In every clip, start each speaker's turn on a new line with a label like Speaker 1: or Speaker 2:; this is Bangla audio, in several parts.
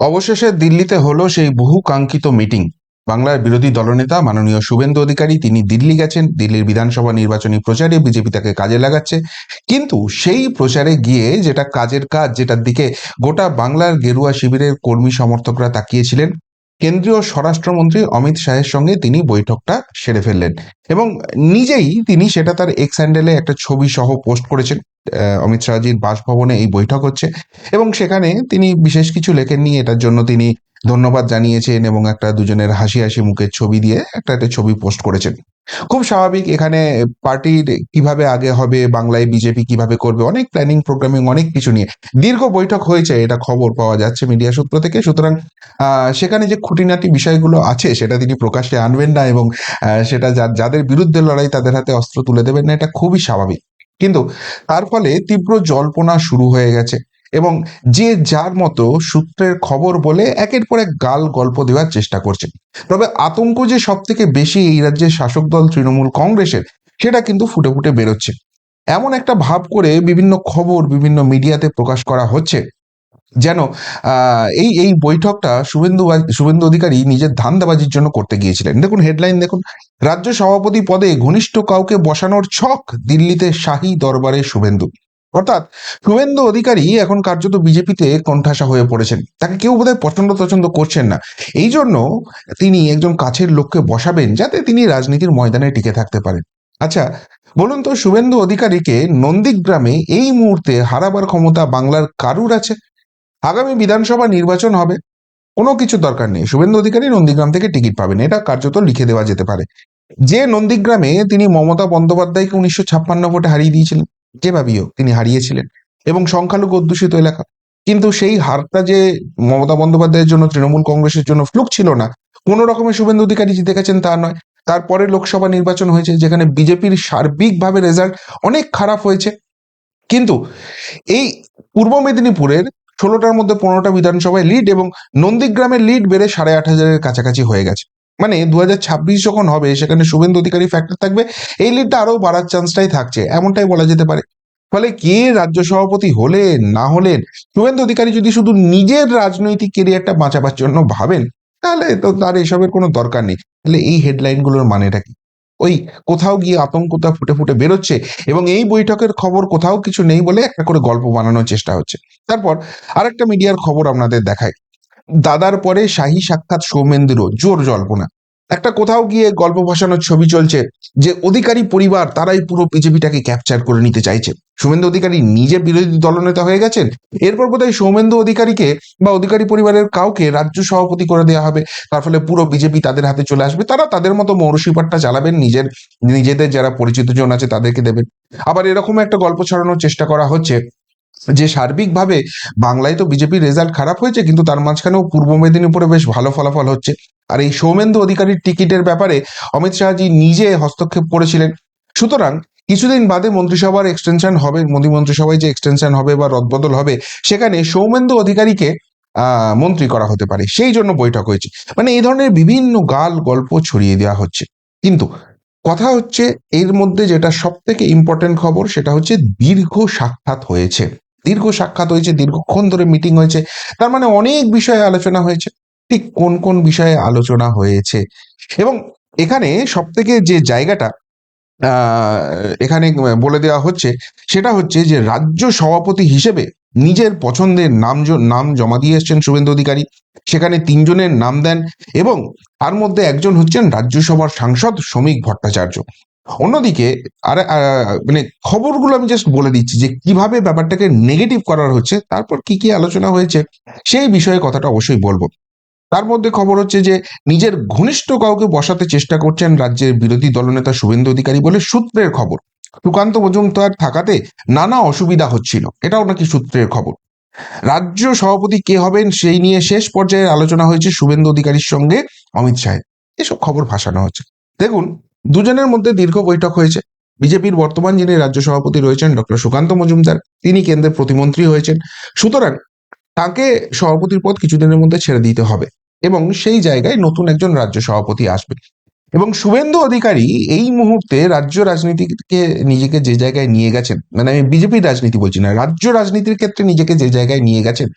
Speaker 1: অবশেষে দিল্লিতে হলো সেই বহু কাঙ্ক্ষিত মিটিং। বাংলার বিরোধী দলনেতা মাননীয় শুভেন্দু অধিকারী তিনি দিল্লি গেছেন, দিল্লির বিধানসভা নির্বাচনী প্রচারে বিজেপি তাকে কাজে লাগাচ্ছে। কিন্তু সেই প্রচারে গিয়ে যেটা কাজের কাজ, যেটার দিকে গোটা বাংলার গেরুয়া শিবিরের কর্মী সমর্থকরা তাকিয়েছিলেন, কেন্দ্রীয় স্বরাষ্ট্রমন্ত্রী অমিত শাহের সঙ্গে তিনি বৈঠকটা সেরে ফেললেন এবং নিজেই তিনি সেটা তার এক্স হ্যান্ডেলে একটা ছবি সহ পোস্ট করেছেন। অমিত শাহজির বাসভবনে এই বৈঠক হচ্ছে এবং সেখানে তিনি বিশেষ কিছু লেখেননি। এটার জন্য তিনি ধন্যবাদ জানিয়েছেন এবং একটা দুজনের হাসি হাসি মুখের ছবি দিয়ে একটা একটা ছবি পোস্ট করেছেন। খুব স্বাভাবিক এখানে পার্টির কীভাবে আগে হবে, বাংলায় বিজেপি কীভাবে করবে, অনেক প্ল্যানিং প্রোগ্রামিং অনেক কিছু নিয়ে। দীর্ঘ বৈঠক হয়েছে, এটা খবর পাওয়া যাচ্ছে মিডিয়া সূত্র থেকে। সুতরাং সেখানে যে খুঁটিনাটি বিষয়গুলো আছে, সেটা তিনি প্রকাশ্যে আনবেন না এবং সেটা যাদের বিরুদ্ধে লড়াই তাদের হাতে অস্ত্র তুলে দেবেন না, এটা খুবই স্বাভাবিক। কিন্তু তার ফলে তীব্র জল্পনা শুরু হয়ে গেছে এবং যে যার মতো সূত্রের খবর বলে একের পর এক গাল গল্প দেওয়ার চেষ্টা করছে। তবে আতঙ্ক যে সব থেকে বেশি এই রাজ্যের শাসক দল তৃণমূল কংগ্রেসের, সেটা কিন্তু ফুটে ফুটে বেরোচ্ছে। এমন একটা ভাব করে বিভিন্ন খবর বিভিন্ন মিডিয়াতে প্রকাশ করা হচ্ছে। যেন এই এই বৈঠকটা শুভেন্দু শুভেন্দু অধিকারী নিজের ধান্দাবাজির জন্য করতে গিয়েছিলেন। দেখুন হেডলাইন দেখুন। রাজ্য সভাপতি পদে ঘনিষ্ঠ কাউকে বসানোর ছক দিল্লিতে শাহী দরবারে শুভেন্দু। অর্থাৎ, শুভেন্দু অধিকারী এখন কার্যত বিজেপিতে কণ্ঠাসা হয়ে পড়েছেন। তাকে কেউ বোধহয় পছন্দ পছন্দ করছেন না। এই জন্য তিনি একজন কাছের লোককে বসাবেন যাতে তিনি রাজনীতির ময়দানে টিকে থাকতে পারেন। আচ্ছা বলুন তো, শুভেন্দু অধিকারীকে নন্দীগ্রামে এই মুহূর্তে হারাবার ক্ষমতা বাংলার কারুর আছে? আগামী বিধানসভা নির্বাচন হবে। কোনো কিছু দরকার নেই। শুভেন্দু অধিকারী নন্দীগ্রাম থেকে টিকিট পাবেন। এটা কার্যত লিখে দেওয়া যেতে পারে। যে নন্দীগ্রামে তিনি মমতা বন্দ্যোপাধ্যায়কে উনিশশো ছাপ্পান্ন ভোটে হারিয়ে দিয়েছিলেন, যেভাবেই হোক তিনি হারিয়েছিলেন, এবং সংখ্যালঘু অধ্যুষিত এলাকা। কিন্তু সেই হারটা যে মমতা বন্দ্যোপাধ্যায়ের জন্য, তৃণমূল কংগ্রেসের জন্য ফ্লুক ছিল না, কোনো রকমের শুভেন্দু অধিকারী জিতে গেছেন তা নয়। তারপরে লোকসভা নির্বাচন হয়েছে, যেখানে বিজেপির সার্বিকভাবে রেজাল্ট অনেক খারাপ হয়েছে। কিন্তু এই পূর্ব মেদিনীপুরের ষোলোটার মধ্যে পনেরোটা বিধানসভায় লিড এবং নন্দীগ্রামের লিড বেড়ে সাড়ে আট হাজারের কাছাকাছি হয়ে গেছে। মানে দু হাজার ছাব্বিশ যখন হবে, সেখানে শুভেন্দু অধিকারী ফ্যাক্টর থাকবে, এই লিডটা আরও বাড়ার চান্সটাই থাকছে, এমনটাই বলা যেতে পারে। ফলে কে রাজ্য সভাপতি হলেন, না হলেন, শুভেন্দু অধিকারী যদি শুধু নিজের রাজনৈতিক কেরিয়ারটা বাঁচাবার জন্য ভাবেন, তাহলে তো তার এসবের কোনো দরকার নেই। তাহলে এই হেডলাইনগুলোর মানেটা কি? ওই কোথাও গিয়ে আতঙ্কতা ফুটে ফুটে বেরোচ্ছে এবং এই বৈঠকের খবর কোথাও কিছু নেই বলে একটা করে গল্প বানানোর চেষ্টা হচ্ছে। তারপর আরেকটা মিডিয়ার খবর আপনাদের দেখায় দাদার পরে শাহী সাক্ষাৎ সৌমেন্দ্র জোর জল্পনা। একটা কোথাও গিয়ে গল্প ভাসানোর ছবি চলছে যে অধিকারী পরিবার তারাই পুরো বিজেপিটাকে ক্যাপচার করে নিতে চাইছে। শুভেন্দু অধিকারী নিজে বিরোধী দলনেতা হয়ে গেছেন। এরপর বোধহয় সৌমেন্দু অধিকারীকে বা অধিকারী পরিবারের কাউকে রাজ্য সভাপতি করে দেওয়া হবে, তার ফলে পুরো বিজেপি তাদের হাতে চলে আসবে। তারা তাদের মতো মৌরসিপাটটা চালাবেন, নিজের, নিজেদের যারা পরিচিত জন আছে তাদেরকে দেবেন। আবার এরকম একটা গল্প ছড়ানোর চেষ্টা করা হচ্ছে যে সার্বিকভাবে বাংলায় তো বিজেপির রেজাল্ট খারাপ হয়েছে, কিন্তু তার মাঝখানেও পূর্ব মেদিনীপুরে বেশ ভালো ফলাফল হচ্ছে। আর এই সৌমেন্দু অধিকারীর টিকিটের ব্যাপারে অমিত শাহজি নিজে হস্তক্ষেপ করেছিলেন। সুতরাং কিছুদিন বাদে মন্ত্রিসভার এক্সটেনশন হবে, মোদী মন্ত্রিসভায় যে এক্সটেনশন হবে বা রদবদল হবে, সেখানে সৌমেন্দু অধিকারীকে মন্ত্রী করা হতে পারে। সেই জন্য বৈঠক হয়েছে। মানে এই ধরনের বিভিন্ন গাল গল্প ছড়িয়ে দেওয়া হচ্ছে। কিন্তু কথা হচ্ছে এর মধ্যে যেটা সব থেকে ইম্পর্টেন্ট খবর, সেটা হচ্ছে দীর্ঘ সাক্ষাৎ হয়েছে। দীর্ঘ সাক্ষাৎ হয়েছে, দীর্ঘক্ষণ ধরে মিটিং হয়েছে। তার মানে অনেক বিষয়ে আলোচনা হয়েছে। ঠিক কোন কোন বিষয়ে আলোচনা হয়েছে? এবং এখানে সব থেকে যে জায়গাটা এখানে বলে দেওয়া হচ্ছে, সেটা হচ্ছে যে রাজ্য সভাপতি হিসেবে নিজের পছন্দের নাম নাম জমা দিয়ে এসছেন শুভেন্দু অধিকারী। সেখানে তিনজনের নাম দেন এবং তার মধ্যে একজন হচ্ছেন রাজ্যসভার সাংসদ শ্রমিক ভট্টাচার্য। অন্যদিকে আর মানে খবরগুলো আমি জাস্ট বলে দিচ্ছি যে কীভাবে ব্যাপারটাকে নেগেটিভ করার হচ্ছে, তারপর কি কি আলোচনা হয়েছে, সেই বিষয়ে কথাটা অবশ্যই বলব। তার মধ্যে খবর হচ্ছে যে, নিজের ঘনিষ্ঠ কাউকে বসাতে চেষ্টা করছেন রাজ্যের বিরোধী দলনেতা শুভেন্দু অধিকারী বলে সূত্রের খবর। সুকান্ত মজুমদার থাকাতে নানা অসুবিধা হচ্ছিল। এটাও নাকি সূত্রের খবর। রাজ্য সভাপতি কে হবেন সেই নিয়ে শেষ পর্যায়ে আলোচনা হয়েছে শুভেন্দু অধিকারীর সঙ্গে অমিত শাহের। এসব খবর ভাসানো হচ্ছে। দেখুন, দুজনের মধ্যে দীর্ঘ বৈঠক হয়েছে। বিজেপির বর্তমান যিনি রাজ্য সভাপতি রয়েছেন ডক্টর সুকান্ত মজুমদার, তিনি কেন্দ্রের প্রতিমন্ত্রী হয়েছেন। সুতরাং তাকে সভাপতির পদ কিছুদিনের মধ্যে ছেড়ে দিতে হবে। এবং সেই জায়গায় নতুন একজন রাজ্য সভাপতি আসবে। এবং শুভেন্দু অধিকারী এই মুহূর্তে রাজ্য রাজনীতিকে নিজেকে যে জায়গায় নিয়ে গেছেন মানে আমি বিজেপির রাজনীতি বলছি না, রাজ্য রাজনীতির ক্ষেত্রে নিজেকে যে জায়গায় নিয়ে গেছেন,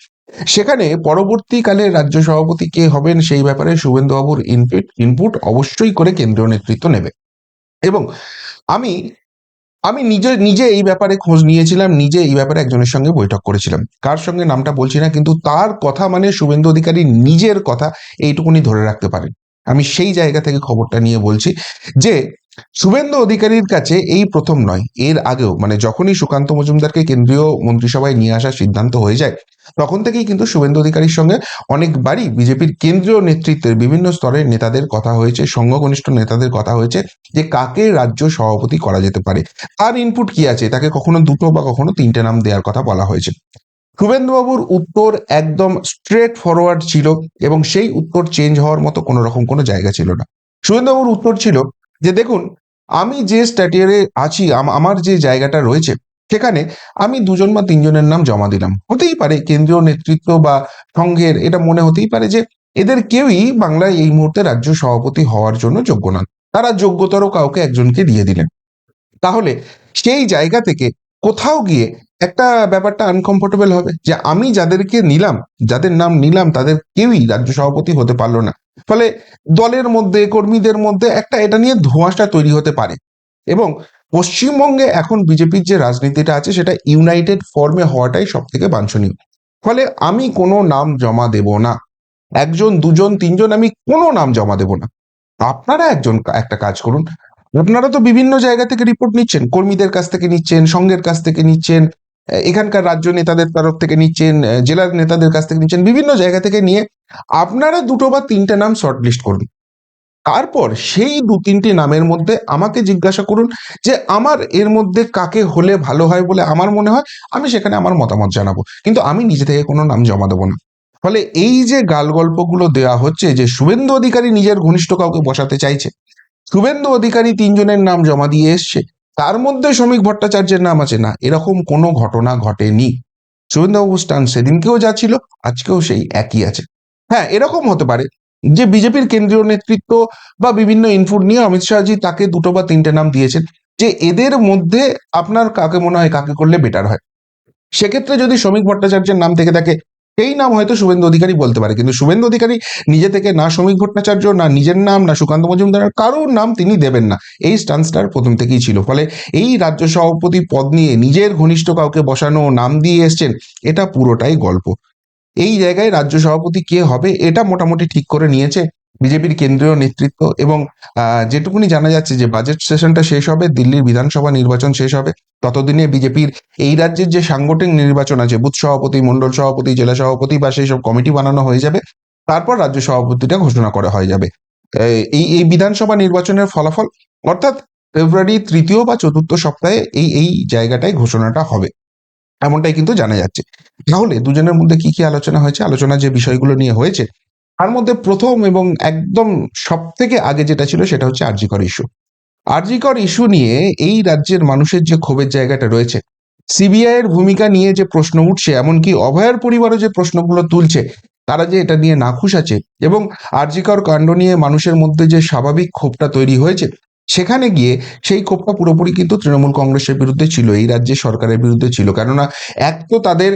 Speaker 1: সেখানে পরবর্তীকালে রাজ্য সভাপতি কে হবেন সেই ব্যাপারে শুভেন্দুবাবুর ইনপুট ইনপুট অবশ্যই করে কেন্দ্রীয় নেতৃত্ব নেবে। এবং আমি আমি নিজে নিজে এই ব্যাপারে খোঁজ নিয়েছিলাম, নিজে এই ব্যাপারে একজনের সঙ্গে বৈঠক করেছিলাম। কার সঙ্গে নামটা বলছি না, কিন্তু তার কথা মানে শুভেন্দু অধিকারী নিজের কথা এইটুকুনি ধরে রাখতে পারেন। আমি সেই জায়গা থেকে খবরটা নিয়ে বলছি যে শুভেন্দু অধিকারীর কাছে এই প্রথম নয়, এর আগেও। মানে যখনই সুকান্ত মজুমদারকে কেন্দ্রীয় মন্ত্রিসভায় নিয়ে আসার সিদ্ধান্ত হয়ে যায়, তখন থেকেই কিন্তু শুভেন্দু অধিকারীর সঙ্গে অনেকবারই বিজেপির কেন্দ্রীয় নেতৃত্বের বিভিন্ন স্তরের নেতাদের কথা হয়েছে সংঘঘনিষ্ঠ নেতাদের কথা হয়েছে, যে কাকে রাজ্য সভাপতি করা যেতে পারে। তার ইনপুট কি আছে? তাকে কখনো দুটো বা কখনো তিনটে নাম দেওয়ার কথা বলা হয়েছে। শুভেন্দুবাবুর উত্তর একদম স্ট্রেট ফরওয়ার্ড ছিল এবং সেই উত্তর চেঞ্জ হওয়ার মতো কোনো রকম কোনো জায়গা ছিল না। শুভেন্দুবাবুর উত্তর ছিল যে দেখুন, আমি যে স্ট্যাটিয়ারে আছি আমার যে জায়গাটা রয়েছে, সেখানে আমি দুজন বা তিনজনের নাম জমা দিলাম। হতেই পারে কেন্দ্রীয় নেতৃত্ব বা সংঘের, এটা মনে হতেই পারে যে এদের কেউই বাংলায় এই মুহূর্তে রাজ্য সভাপতি হওয়ার জন্য যোগ্য নন। তারা যোগ্যতর কাউকে একজনকে দিয়ে দিলেন। তাহলে সেই জায়গা থেকে কোথাও গিয়ে একটা ব্যাপারটা আনকমফোর্টেবল হবে যে আমি যাদেরকে নিলাম, যাদের নাম নিলাম, তাদের কেউই রাজ্য সভাপতি হতে পারল না। ফলে দলের মধ্যে, কর্মীদের মধ্যে একটা এটা নিয়ে ধোঁয়াশা তৈরি হতে পারে। এবং পশ্চিমবঙ্গে এখন বিজেপির যে রাজনীতিটা আছে, সেটা ইউনাইটেড ফর্মে হওয়াটাই সব থেকে বাঞ্ছনীয়। ফলে আমি কোনো নাম জমা দেব না। একজন, দুজন, তিনজন, আমি কোনো নাম জমা দেব না। আপনারা একজন একটা কাজ করুন। আপনারা তো বিভিন্ন জায়গা থেকে রিপোর্ট নিচ্ছেন। কর্মীদের কাছ থেকে নিচ্ছেন সংঘের কাছ থেকে নিচ্ছেন। এখানকার রাজ্য নেতাদের তরফ থেকে নিচ্ছেন জেলার নেতাদের কাছ থেকে নিচ্ছেন, বিভিন্ন জায়গা থেকে নিয়ে আপনারা দুটো বা তিনটে নাম শর্ট লিস্ট করুন। তারপর সেই দু তিনটি নামের মধ্যে আমাকে জিজ্ঞাসা করুন যে আমার এর মধ্যে কাকে হলে ভালো হয় বলে আমার মনে হয়, আমি সেখানে আমার মতামত জানাব। কিন্তু আমি নিজে থেকে কোনো নাম জমা দেবো না। ফলে এই যে গাল গল্পগুলো দেওয়া হচ্ছে যে শুভেন্দু অধিকারী নিজের ঘনিষ্ঠ কাউকে বসাতে চাইছে, শুভেন্দু অধিকারী তিনজনের নাম জমা দিয়ে এসছে তার মধ্যে শ্রমিক ভট্টাচার্যের নাম আছে না। এরকম কোনো ঘটনা ঘটেনি। শুভেন্দুবাবু স্টান সেদিনকেও যা ছিল, আজকেও সেই একই আছে। হ্যাঁ এরকম হতে পারে যে বিজেপির কেন্দ্রীয় নেতৃত্ব বা বিভিন্ন ইনপুট নিয়ে অমিত শাহজি তাকে দুটো বা তিনটে নাম দিয়েছেন যে এদের মধ্যে আপনার কাকে মনে হয়, কাকে করলে বেটার হয়? সেক্ষেত্রে যদি শ্রমিক ভট্টাচার্যের নাম থেকে থাকে সেই নাম হয়তো শুভেন্দু অধিকারী বলতে পারে, কিন্তু শুভেন্দু অধিকারী নিজে থেকে না শ্রমিক ভট্টাচার্য, না নিজের নাম, না সুকান্ত মজুমদার, কারোর নাম তিনি দেবেন না। এই স্টান্সটার প্রথম থেকেই ছিল। ফলে এই রাজ্য সভাপতি পদ নিয়ে নিজের ঘনিষ্ঠ কাউকে বসানো, নাম দিয়ে এসছেন, এটা পুরোটাই গল্প। এই জায়গায় রাজ্য সভাপতি কে হবে, এটা মোটামুটি ঠিক করে নিয়েছে। বিজেপির কেন্দ্রীয় নেতৃত্ব এবং যেটুকুনি জানা যাচ্ছে যে বাজেট সেশনটা শেষ হবে, দিল্লির বিধানসভা নির্বাচন শেষ হবে, ততদিনে বিজেপির এই রাজ্যের যে সাংগঠনিক নির্বাচন আছে, বুথ সভাপতি মন্ডল সভাপতি, জেলা সভাপতি বা সেই সব কমিটি বানানো হয়ে যাবে, তারপর রাজ্য সভাপতিটা ঘোষণা করা হয়ে যাবে। এই- এই এই বিধানসভা নির্বাচনের ফলাফল অর্থাৎ ফেব্রুয়ারি তৃতীয় বা চতুর্থ সপ্তাহে এই এই জায়গাটায় ঘোষণাটা হবে, এমনটাই কিন্তু জানা যাচ্ছে। তাহলে দুজনের মধ্যে কি কি আলোচনা হয়েছে? আলোচনা যে বিষয়গুলো নিয়ে হয়েছে তার মধ্যে প্রথম এবং একদম সব থেকে আগে যেটা ছিল সেটা হচ্ছে আরজিকর ইস্যু। আরজিকর ইস্যু নিয়ে এই রাজ্যের মানুষের যে ক্ষোভের জায়গাটা রয়েছে, সিবিআই এর ভূমিকা নিয়ে যে প্রশ্ন উঠছে, এমনকি অভয়ের পরিবারও যে প্রশ্নগুলো তুলছে, তারা যে এটা নিয়ে নাখুশ আছে এবং আরজিকর কাণ্ড নিয়ে মানুষের মধ্যে যে স্বাভাবিক ক্ষোভটা তৈরি হয়েছে সেখানে গিয়ে সেই ক্ষোভটা পুরোপুরি কিন্তু তৃণমূল কংগ্রেসের বিরুদ্ধে ছিল, এই রাজ্যে সরকারের বিরুদ্ধে ছিল। কেননা এক তো তাদের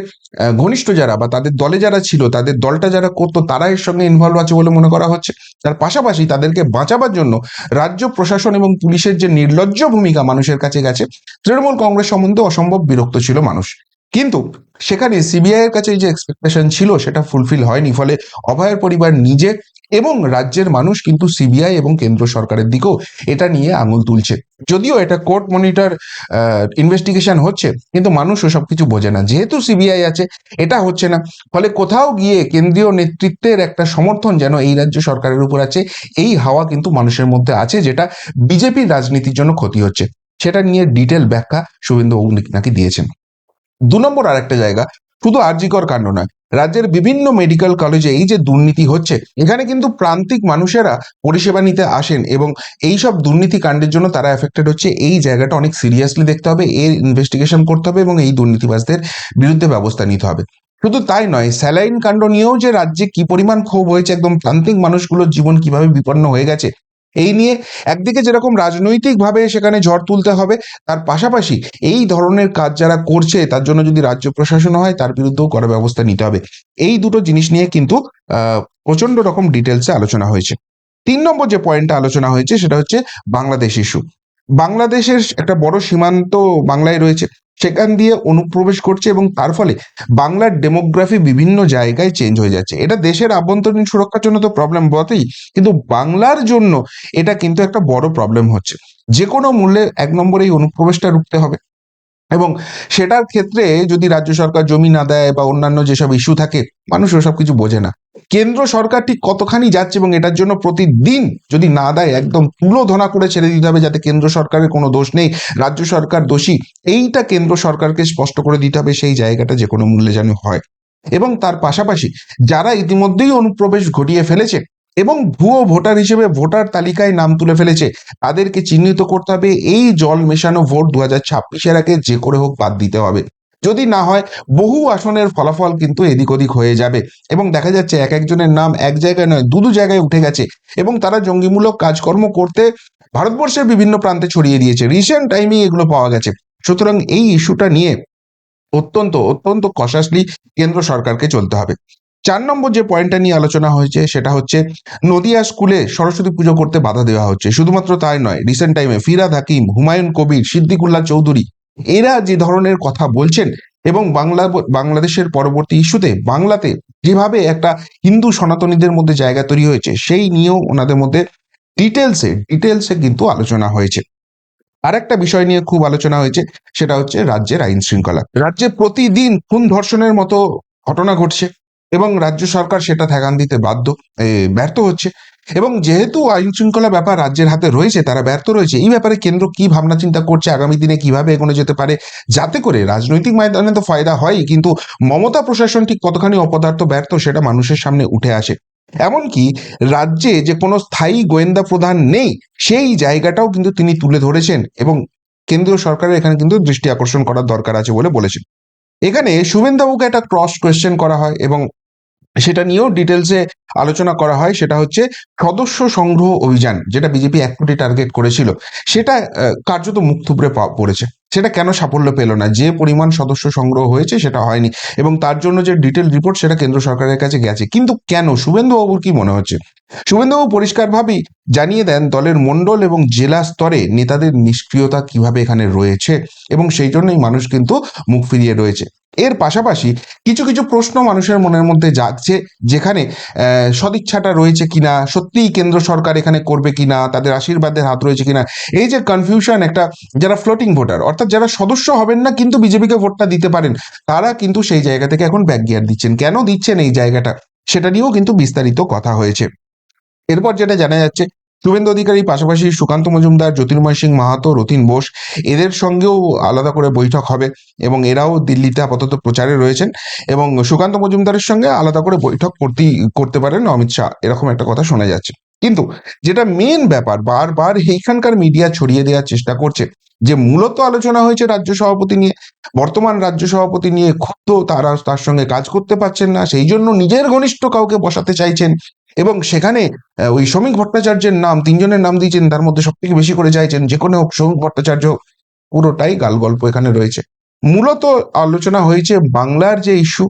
Speaker 1: ঘনিষ্ঠ যারা বা তাদের দলে যারা ছিল, তাদের দলটা যারা করতো, তারা এর সঙ্গে ইনভলভ আছে বলে মনে করা হচ্ছে। তার পাশাপাশি তাদেরকে বাঁচাবার জন্য রাজ্য প্রশাসন এবং পুলিশের যে নির্লজ্জ ভূমিকা মানুষের কাছে গেছে, তৃণমূল কংগ্রেস সম্বন্ধে অসম্ভব বিরক্ত ছিল মানুষ। কিন্তু সেখানে সিবিআই এর কাছে যে এক্সপেকটেশন ছিল, সেটা ফুলফিল হয়নি। ফলে অভয়ের পরিবার নিজে এবং রাজ্যের মানুষ কিন্তু সিবিআই এবং কেন্দ্র সরকারের দিকেও এটা নিয়ে আঙুল তুলছে। যদিও এটা কোর্ট মনিটর ইনভেস্টিগেশন হচ্ছে, কিন্তু মানুষ ওসব কিছু বোঝে না। যেহেতু সিবিআই আছে, এটা হচ্ছে না। ফলে কোথাও গিয়ে কেন্দ্রীয় নেতৃত্বের একটা সমর্থন যেন এই রাজ্য সরকারের উপর আছে, এই হাওয়া কিন্তু মানুষের মধ্যে আছে, যেটা বিজেপির রাজনীতির জন্য ক্ষতি হচ্ছে। সেটা নিয়ে ডিটেল ব্যাখ্যা শুভেন্দু নাকি দিয়েছেন। দু নম্বর আর একটা জায়গা, শুধু আরজিকর কাণ্ড নয় রাজ্যের বিভিন্ন মেডিকেল কলেজে এই যে দুর্নীতি হচ্ছে, এখানে কিন্তু প্রান্তিক মানুষেরা পরিষেবা নিতে আসেন এবং এই সব দুর্নীতি কাণ্ডের জন্য তারা এফেক্টেড হচ্ছে। এই জায়গাটা অনেক সিরিয়াসলি দেখতে হবে, এর ইনভেস্টিগেশন করতে হবে এবং এই দুর্নীতিবাজদের বিরুদ্ধে ব্যবস্থা নিতে হবে। শুধু তাই নয়, স্যালাইন কাণ্ড নিয়েও যে রাজ্যে কি পরিমাণ ক্ষোভ হয়েছে, একদম প্রান্তিক মানুষগুলোর জীবন কীভাবে বিপন্ন হয়ে গেছে এই নিয়ে একদিকে যেরকম রাজনৈতিকভাবে সেখানে ঝড় তুলতে হবে, তার পাশাপাশি এই ধরনের কাজ যারা করছে, তার জন্য যদি রাজ্য প্রশাসন হয়, তার বিরুদ্ধেও কড়া ব্যবস্থা নিতে হবে। এই দুটো জিনিস নিয়ে কিন্তু প্রচণ্ড রকম ডিটেলসে আলোচনা হয়েছে। তিন নম্বর যে পয়েন্টটা আলোচনা হয়েছে, সেটা হচ্ছে বাংলাদেশ ইস্যু বাংলাদেশের একটা বড় সীমান্ত বাংলায় রয়েছে। সেখান দিয়ে অনুপ্রবেশ করছে এবং তার ফলে বাংলার ডেমোগ্রাফি বিভিন্ন জায়গায় চেঞ্জ হয়ে যাচ্ছে। এটা দেশের আভ্যন্তরীণ সুরক্ষার জন্য তো প্রবলেম বটেই, কিন্তু বাংলার জন্য এটা কিন্তু একটা বড় প্রবলেম হচ্ছে। যে কোনো মূল্যে এক নম্বর এই অনুপ্রবেশটা রুখতে হবে। এবং সেটার ক্ষেত্রে যদি রাজ্য সরকার জমি না দেয় বা অন্যান্য যেসব ইস্যু থাকে মানুষ ওসব কিছু বোঝে না। কেন্দ্র সরকার ঠিক কতখানি যাচ্ছে এবং এটার জন্য প্রতিদিন যদি না দেয়, একদম তুলো ধনা করে ছেড়ে দিতে হবে যাতে কেন্দ্র সরকারের কোনো দোষ নেই, রাজ্য সরকার দোষী, এইটা কেন্দ্র সরকারকে স্পষ্ট করে দিতে হবে সেই জায়গাটা যে কোনো মূল্যে যেন হয়। এবং তার পাশাপাশি যারা ইতিমধ্যেই অনুপ্রবেশ ঘটিয়ে ফেলেছে এবং ভুয়ো ভোটার হিসেবে ভোটার তালিকায় নাম তুলে ফেলেছে। তাদেরকে চিহ্নিত করতে হবে, এই জল মেশানো ভোট দু হাজার ছাব্বিশের আগে যে করে হোক বাদ দিতে হবে। যদি না হয়, বহু আসনের ফলাফল কিন্তু এদিক ওদিক হয়ে যাবে। এবং দেখা যাচ্ছে এক একজনের নাম এক জায়গায় নয়, দু দু জায়গায় উঠে গেছে। এবং তারা জঙ্গিমূলক কাজকর্ম করতে ভারতবর্ষের বিভিন্ন প্রান্তে ছড়িয়ে দিয়েছে। রিসেন্ট টাইমে এগুলো পাওয়া গেছে। সুতরাং এই ইস্যুটা নিয়ে অত্যন্ত অত্যন্ত কশাসলি কেন্দ্র সরকারকে চলতে হবে। চার নম্বর যে পয়েন্টটা নিয়ে আলোচনা হয়েছে, সেটা হচ্ছে নদিয়া স্কুলে সরস্বতী পুজো করতে বাধা দেওয়া হচ্ছে। শুধুমাত্র তাই নয় রিসেন্ট টাইমে ফিরাদ হাকিম, হুমায়ুন কবির, সিদ্দিকুল্লাহ চৌধুরী, এরা যে ধরনের কথা বলছেন এবং বাংলা, বাংলাদেশের পরবর্তী ইস্যুতে বাংলাতে যেভাবে একটা হিন্দু সনাতনীদের মধ্যে জায়গা তৈরি হয়েছে, সেই নিয়েও ওনাদের মধ্যে ডিটেলসে ডিটেলসে কিন্তু আলোচনা হয়েছে। আরেকটা বিষয় নিয়ে খুব আলোচনা হয়েছে, সেটা হচ্ছে রাজ্যের আইন শৃঙ্খলা রাজ্যে প্রতিদিন খুন ধর্ষণের মতো ঘটনা ঘটছে। এবং রাজ্য সরকার সেটা ঠেকান দিতে বাধ্য ব্যর্থ হচ্ছে। এবং যেহেতু আইন শৃঙ্খলা ব্যাপার রাজ্যের হাতে রয়েছে, তারা ব্যর্থ রয়েছে, এই ব্যাপারে কেন্দ্র কি ভাবনা চিন্তা করছে, আগামী দিনে কীভাবে এগোনো যেতে পারে, যাতে করে রাজনৈতিক ময়দানে তো ফায়দা হয় কিন্তু মমতা প্রশাসন ঠিক কতখানি অপদার্থ, ব্যর্থ, সেটা মানুষের সামনে উঠে আসে। এমনকি রাজ্যে যে কোনো স্থায়ী গোয়েন্দা প্রধান নেই, সেই জায়গাটাও কিন্তু তিনি তুলে ধরেছেন এবং কেন্দ্রীয় সরকারের এখানে কিন্তু দৃষ্টি আকর্ষণ করার দরকার আছে বলে বলেছেন। এখানে শুভেন্দুবাবুকে একটা ক্রস কোয়েশ্চেন করা হয় এবং সেটা নিয়েও ডিটেলসে আলোচনা করা হয়। সেটা হচ্ছে সদস্য সংগ্রহ অভিযান, যেটা বিজেপি এক কোটি টার্গেট করেছিল, সেটা কার্যত মুখ থুবড়ে পড়েছে। সেটা কেন সাফল্য পেল না? যে পরিমাণ সদস্য সংগ্রহ হয়েছে সেটা হয়নি, এবং তার জন্য যে ডিটেল রিপোর্ট সেটা কেন্দ্র সরকারের কাছে গেছে। কিন্তু কেন? শুভেন্দুবাবুর কি মনে হচ্ছে? শুভেন্দুবাবু পরিষ্কারভাবেই জানিয়ে দেন, দলের মণ্ডল এবং জেলা স্তরে নেতাদের নিষ্ক্রিয়তা কীভাবে এখানে রয়েছে, এবং সেই জন্যই মানুষ কিন্তু মুখ ফিরিয়ে রয়েছে। এর পাশাপাশি কিছু কিছু প্রশ্ন মানুষের মনের মধ্যে জাগছে, যেখানে সদিচ্ছাটা রয়েছে কিনা সত্যিই কেন্দ্র সরকার এখানে করবে কিনা, তাদের আশীর্বাদের হাত রয়েছে কিনা, এই যে কনফিউশন একটা যারা ফ্লোটিং ভোটার অর্থাৎ যারা সদস্য হবেন না কিন্তু বিজেপিকে ভোটটা দিতে পারেন, তারা কিন্তু সেই জায়গা থেকে এখন ব্যাক গিয়ার দিচ্ছেন। কেন দিচ্ছেন এই জায়গাটা? সেটা নিয়েও কিন্তু বিস্তারিত কথা হয়েছে। এরপর যেটা জানা যাচ্ছে শুভেন্দু অধিকারী, পাশাপাশি সুকান্ত মজুমদার, জ্যোতির্ময় সিং মাহাতো, রতিন বোস, এদের সঙ্গেও আলাদা করে বৈঠক হবে এবং এরাও দিল্লিতে আপাতত প্রচারে রয়েছেন এবং সুকান্ত মজুমদারের সঙ্গে আলাদা করে বৈঠক করতেই, করতে পারেন অমিত শাহ। এরকম একটা কথা শোনা যাচ্ছে। কিন্তু যেটা মেন ব্যাপার, বারবার এইখানকার মিডিয়া ছড়িয়ে দেওয়ার চেষ্টা করছে যে মূলত আলোচনা হয়েছে রাজ্য সভাপতি নিয়ে। বর্তমান রাজ্য সভাপতি নিয়ে ক্ষুব্ধ তারা তার সঙ্গে কাজ করতে পারছেন না। সেই জন্য নিজের ঘনিষ্ঠ কাউকে বসাতে চাইছেন এবং সেখানে ওই শ্রমিক ভট্টাচার্যের নাম, তিনজনের নাম দিয়েছেন, তার মধ্যে সব থেকে বেশি করে চাইছেন যে কোনো হোক শ্রমিক ভট্টাচার্য, পুরোটাই গাল গল্প এখানে রয়েছে। মূলত আলোচনা হয়েছে বাংলার যে ইস্যু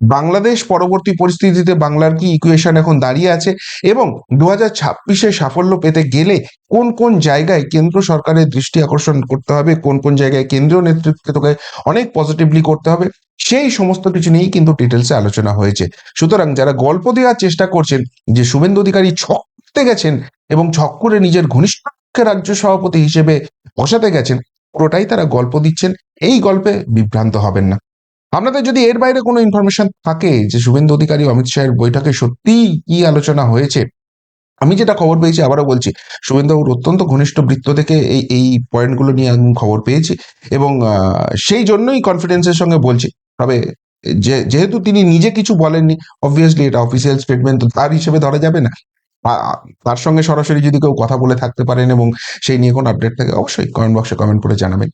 Speaker 1: বাংলাদেশ পরবর্তী পরিস্থিতিতে বাংলার কি ইকুয়েশন এখন দাঁড়িয়ে আছে? এবং দু হাজার ছাব্বিশে সাফল্য পেতে গেলে কোন কোন জায়গায় কেন্দ্র সরকারের দৃষ্টি আকর্ষণ করতে হবে? কোন কোন জায়গায় কেন্দ্রীয় নেতৃত্বকে তোকে অনেক পজিটিভলি করতে হবে? সেই সমস্ত কিছু নিয়েই কিন্তু ডিটেলসে আলোচনা হয়েছে। সুতরাং যারা গল্প দেওয়ার চেষ্টা করছেন, যে শুভেন্দু অধিকারী ছক করতে গেছেন এবং ছক করে নিজের ঘনিষ্ঠ রাজ্য সভাপতি হিসেবে বসাতে গেছেন, পুরোটাই তারা গল্প দিচ্ছেন। এই গল্পে বিভ্রান্ত হবেন না। আপনাদের যদি এর বাইরে কোনো ইনফরমেশন থাকে যে শুভেন্দু অধিকারী অমিত শাহের বৈঠকে সত্যিই কি আলোচনা হয়েছে, আমি যেটা খবর পেয়েছি আবারও বলছি শুভেন্দুবাবুর অত্যন্ত ঘনিষ্ঠ বৃত্ত থেকে এই এই পয়েন্টগুলো নিয়ে আমি খবর পেয়েছি এবং সেই জন্যই কনফিডেন্সের সঙ্গে বলছি। তবে যে, যেহেতু তিনি নিজে কিছু বলেননি অবভিয়াসলি এটা অফিসিয়াল স্টেটমেন্ট তার হিসেবে ধরা যাবে না। তার সঙ্গে সরাসরি যদি কেউ কথা বলে থাকতে পারেন এবং সেই নিয়ে কোনো আপডেট থাকে, অবশ্যই কমেন্ট বক্সে কমেন্ট করে জানাবেন।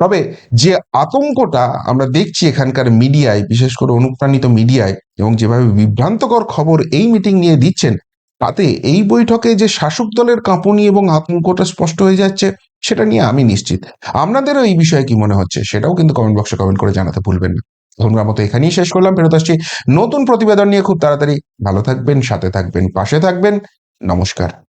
Speaker 1: তবে যে আতঙ্কটা আমরা দেখছি এখানকার মিডিয়ায়, বিশেষ করে অনুপ্রাণিত মিডিয়ায় এবং যেভাবে বিভ্রান্তকর খবর এই মিটিং নিয়ে দিচ্ছেন, তাতে এই বৈঠকে যে শাসক দলের কাঁপুনি এবং আতঙ্কটা স্পষ্ট হয়ে যাচ্ছে, সেটা নিয়ে আমি নিশ্চিত। আপনাদেরও এই বিষয়ে কি মনে হচ্ছে, সেটাও কিন্তু কমেন্ট বক্সে কমেন্ট করে জানাতে ভুলবেন না। এখনকার মতো এখানেই শেষ করলাম, ফেরত আসছি নতুন প্রতিবেদন নিয়ে। খুব তাড়াতাড়ি ভালো থাকবেন, সাথে থাকবেন, পাশে থাকবেন। নমস্কার।